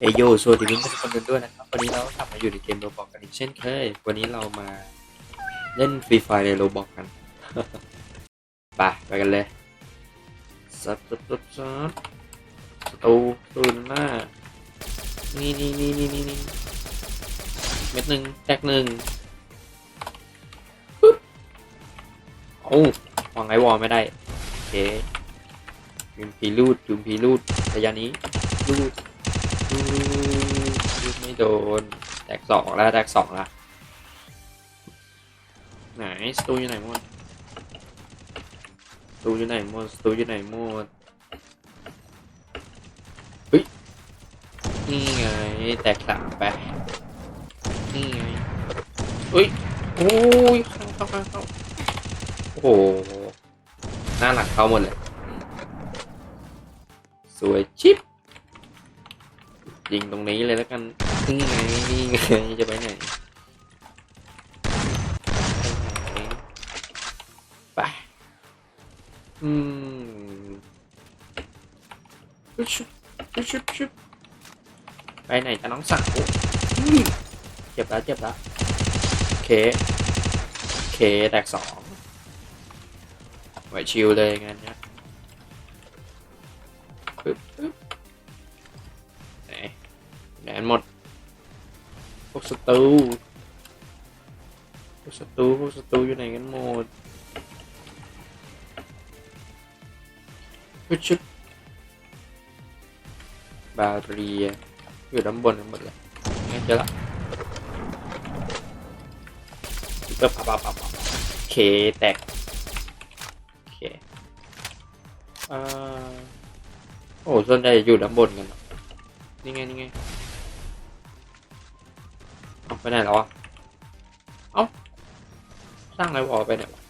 เอโยสวัสดีทุกคนกันด้วยนะครับ วันนี้เรากลับมาอยู่ในเกมโรบอกกันอีกเช่นเคย วันนี้เรามาเล่นฟรีไฟในโรบอกกันไปไปกันเลยสับสับสับสับสตูตูหน้านี่นี่นี่นี่นี่นี่เม็ดหนึ่งแตกหนึ่งปึ๊บโอ้วางไอวอลไม่ได้โอเคยุมพีรูดยุมพีรูดระยะนี้รูด ยิงไม่โดน แตกสองแล้ว แตกสองละไหนสตูอยู่ไหนหมดสตูอยู่ไหนหมดสตูอยู่ไหนหมดเฮ้ยนี่ไง แตกสามไป นี่ไงเฮ้ยโอ้ยเข้าเข้าเข้าเข้าโอ้โห หน้าหลังเข้าหมดเลย สวยชิป ยิงตรงนี้เลยแล้วกันนี่ไงนี่ไงจะไปไหนไปอืมชุบชุบชุบชุบไปไหนจะน้องสาวเจ็บแล้วเจ็บแล้วเคเคแตกสองไหวชิวเลยงานเนี้ย แหนหมด พวกสตูพวกสตูพวกสตูอยู่ไหนกันหมดชุดบาเรีย อยู่ด้านบนหมดเลยงั้นจอละก็ปับปับปับเคแตกโอเคอ่าโอ้ส่วนใหญ่อยู่ด้านบนกันนี่ไง นี่ไง เอาไปไหนแล้วอะเอ้าสร้างอะไรวอลไปไหนวะ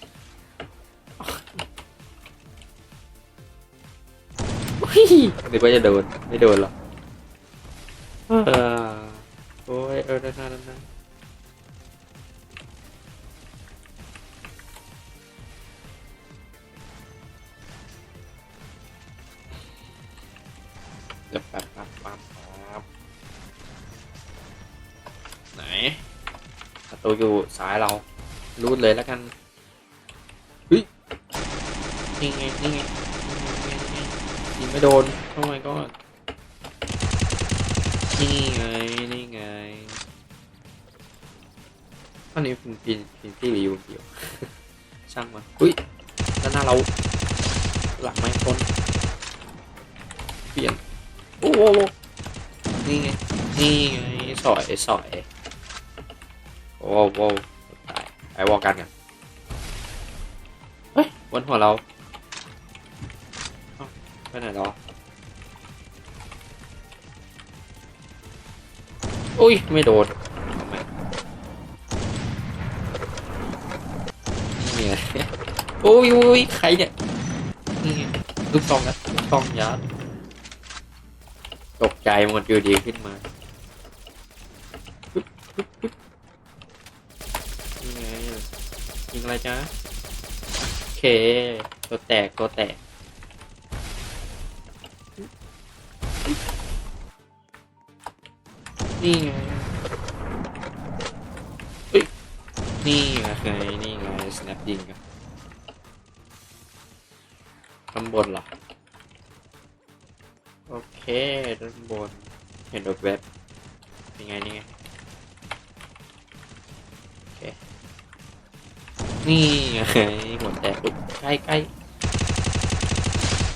อุ้ยนึกว่าจะโดน ไม่โดนหรอกเออโอ้ยเออด้านหน้าด้านห ประตูอยู่ซ้ายเรารูดเลยแล้วกันเฮ้ยนี่ไงนี่ไงนี่ไงนี่ไงยิงไม่โดนทำไมก็นี่ไงนี่ไงอันนี้เป็นพินพินที่รีวิวเดียวช่างมันอุ้ยด้านหน้าเราหลังไม่พ้นเปลี่ยนโอ้โหนี่ไงนี่ไงสอยสอย โอ้โหตายไอ้วอลกันกันเฮ้ยบนหัวเราเอ้าไปไหนแล้ววะอุ้ย ไม่โดนทำไมนี่ไงโอ้ยโอ้ยใครเนี่ยนี่ไงลูกซองนะลูกซองยัดตกใจหมดอยู่ดีขึ้นมาปึ๊บปึ๊บปึ๊บนี่ไง ยิงอะไรจ๊ะโอเค ตัวแตกตัวแตก นี่ไงเฮ้ยนี่ไงนี่ไง snap ยิงกันข้างบนเหรอ โอเคด้านบน เห็นรถเว็บยังไงนี่ไง นี่ไงหัวแตกใกล้ใกล้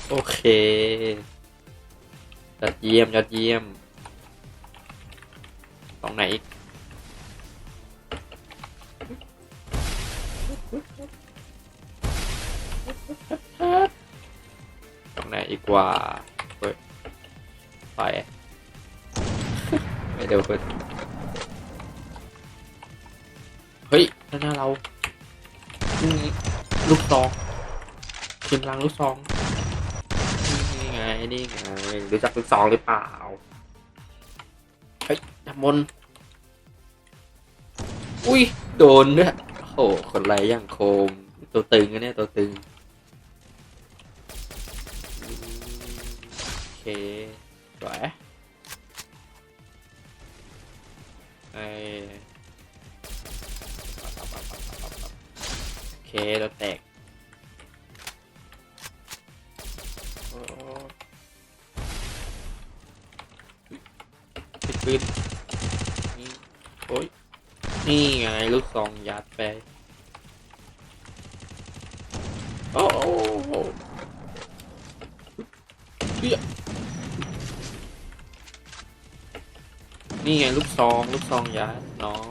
โอเคยอดเยี่ยมยอดเยี่ยม ตรงไหนอีกตรงไหนอีกว่าไปไม่เดี๋ยวเพิ่นเฮ้ยนหน้าเรา นี่ลูกซองทีมลังลูกซองนี่ไงนี่ไงรู้จักลูกซองหรือเปล่าเฮ้ยดับบนอุ้ยโดนด้วยโอ้โหคนไรอย่างโคมตัวตึงอะเนี่ยตัวตึงโอเคสวยไอ้โอ เคเราแตกติดปืนนี่โอ้ย นี่ไง ลูกซองยัดไป โอ้โหเหี้ยนี่ไง ลูกซอง ลูกซองยัดเน้อง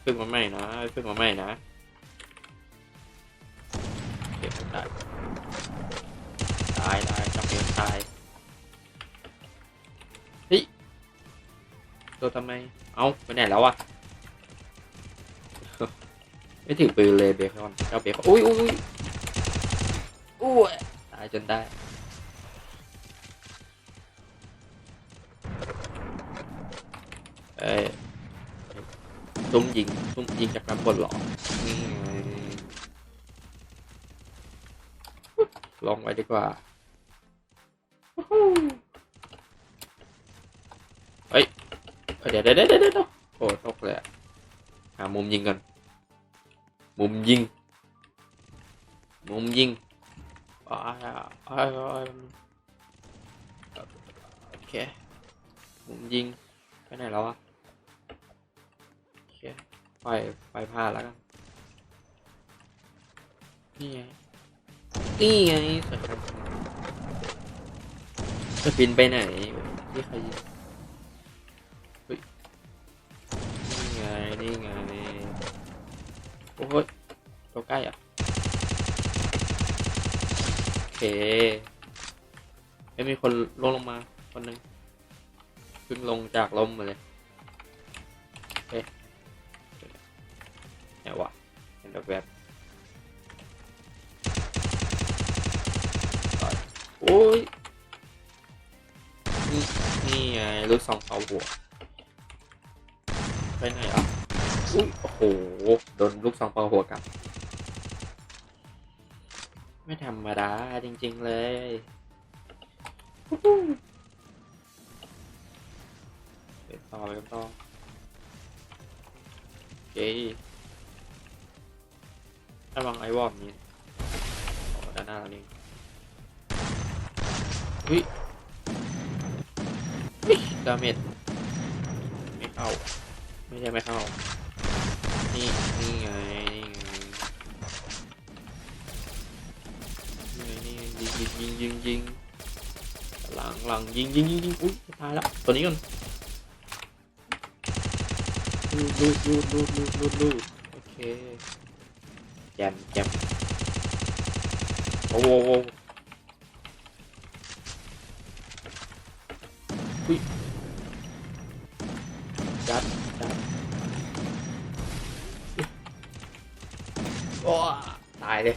เพิ่งมาใหม่นะเพิ่งมาใหม่นะ เก็บตายตายตายจำเป็นตายเฮ้ยตัวทำไม เอาไปไหนแล้วอะไม่ถือปืนเลยเบคอนเจ้าเบคอนอุ้ยอุ้ยอุ้ยอุ้ยตายจนได้เอ้ยซุ่มยิงซุ่มยิงจากการบนหลอกนี่ไง ลองไว้ดีกว่าวู้ฮู้เฮ้ย เดี๋ยวเดี๋ยวเดี๋ยวเดี๋ยวโอ้ตกเลยอะหามุมยิงก่อนมุมยิง มุมยิงอ้ายอ้ายอ้ายโอเค มุมยิงไปไหนแล้วอะโอเคไปไปพลาดแล้วกันนี่ไง นี่ไงสำคัญจะบินไปไหนนี่ใครยิงเฮ้ยนี่ไง นี่ไง โอ้ยตัวใกล้อะ โอเคเอ้ยมีคนลงลงมา คนหนึ่งเพิ่งลงจากลมมาเลยเอ๊ะไหนวะเห็นแบบ โอ้ย นี่นี่ไงลูกซองเป่าหัว ไปไหนอะอุ้ยโอ้โห โดนลูกซองเปาหัวกลับ ไม่ธรรมดาจริง ๆ เลยเดี๋ยวต่อไปกันต่อโอเคระวังไอวอมนี่โอ้ด้านหน้าเรานี่ เฮ้ยดาเมจไม่เข้าไม่ใช่ไม่เข้านี่ นี่ไง นี่ไงนี่ไงนี่ยิงยิงยิงยิงยิงหลังหลังยิงยิงยิงยิงอุ้ยตายแล้ว ตัวนี้ก่อนลูดลูดลูดลูดลูดลูดลูดโอเคแจมแจมโอ้โห อุ้ยจัดจัดโอ้ตายเลย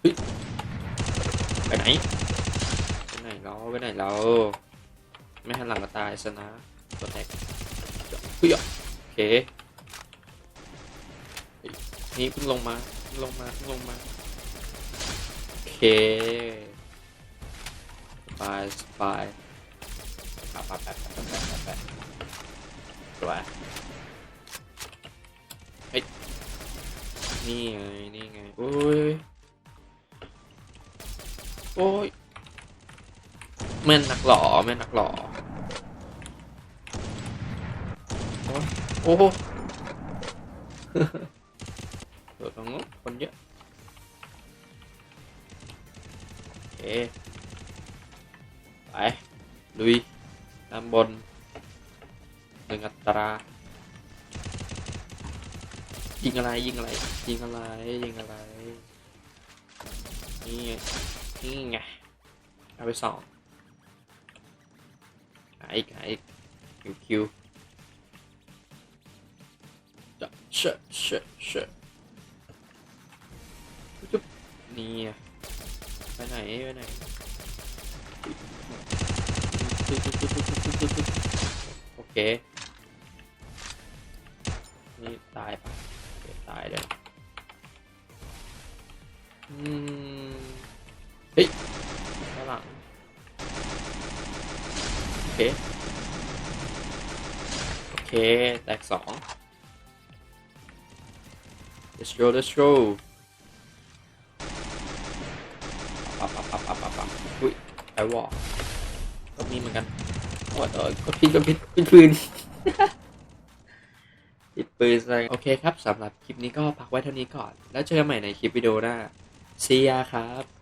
เฮ้ยไปไหนไปไหนเราไปไหนเราไม่หันหลังก็ตายซะนะตัวแตกเฮ้ยโอเคนี่เพิ่งลงมาลงมาลงมาโอเค สบายสบายไปไปไปไปไปไปไปสวยนี่ไงนี่ไงโอ้ยโอ้ยแม่นนักหล่อแม่นนักหล่อโอ้โอ้โหเดี๋ยวตรงนู้นคนเยอะโอเค ไปลุยด้านบนหนึ่งอัตรา ยิงอะไรยิงอะไร ยิงอะไรยิงอะไร นี่ไงนี่ไงเอาไปสองหาอีกหาอีกคิวคิวจะเชะเชะเชะจุ๊บนี่ไปไหนไปไหน โอเค นี่ตายปะเดี๋ยวตายเลยอืมเฮ้ยข้างหลังโอเคเค แตกสอง let's go let's go ปับปับปับปับปับปับอุ้ยไอวอล ก็มีเหมือนกันโอ้ยเออก็พิดก็พิดพิดปืนปิดปืนเลยโอเคครับสำหรับคลิปนี้ก็พักไว้เท่านี้ก่อน แล้วเจอกันใหม่ในคลิปวิดีโอหน้า see ya ครับ